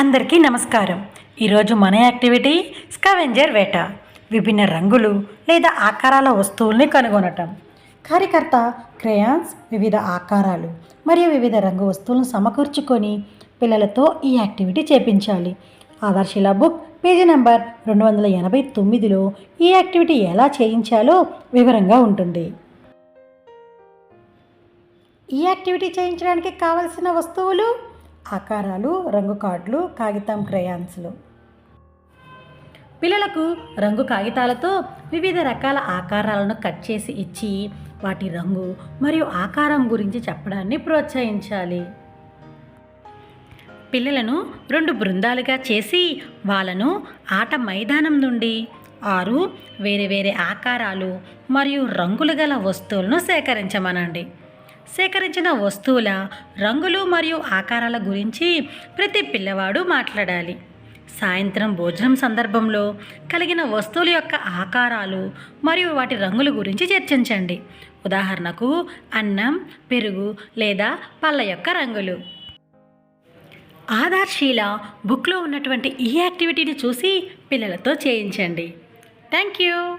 అందరికీ నమస్కారం. ఈరోజు మన యాక్టివిటీ స్కవెంజర్ వేట. విభిన్న రంగులు లేదా ఆకారాల వస్తువుల్ని కనుగొనటం. కార్యకర్త క్రేయాన్స్ వివిధ ఆకారాలు మరియు వివిధ రంగు వస్తువులను సమకూర్చుకొని పిల్లలతో ఈ యాక్టివిటీ చేపించాలి. ఆదర్శిలా బుక్ పేజీ నెంబర్ రెండు వందల ఎనభై తొమ్మిదిలో ఈ యాక్టివిటీ ఎలా చేయించాలో వివరంగా ఉంటుంది. ఈ యాక్టివిటీ చేయించడానికి కావలసిన వస్తువులు ఆకారాలు రంగు కార్డులు కాగితం క్రయాన్స్లు. పిల్లలకు రంగు కాగితాలతో వివిధ రకాల ఆకారాలను కట్ చేసి ఇచ్చి వాటి రంగు మరియు ఆకారం గురించి చెప్పడాన్ని ప్రోత్సహించాలి. పిల్లలను రెండు బృందాలుగా చేసి వాళ్ళను ఆట మైదానం నుండి ఆరు వేరే వేరే ఆకారాలు మరియు రంగులు గల వస్తువులను సేకరించమనండి. సేకరించిన వస్తువుల రంగులు మరియు ఆకారాల గురించి ప్రతి పిల్లవాడు మాట్లాడాలి. సాయంత్రం భోజనం సందర్భంలో కలిగిన వస్తువుల యొక్క ఆకారాలు మరియు వాటి రంగుల గురించి చర్చించండి. ఉదాహరణకు అన్నం పెరుగు లేదా పళ్ళ యొక్క రంగులు. ఆధార్శీల బుక్లో ఉన్నటువంటి ఈ యాక్టివిటీని చూసి పిల్లలతో చేయించండి. Thank you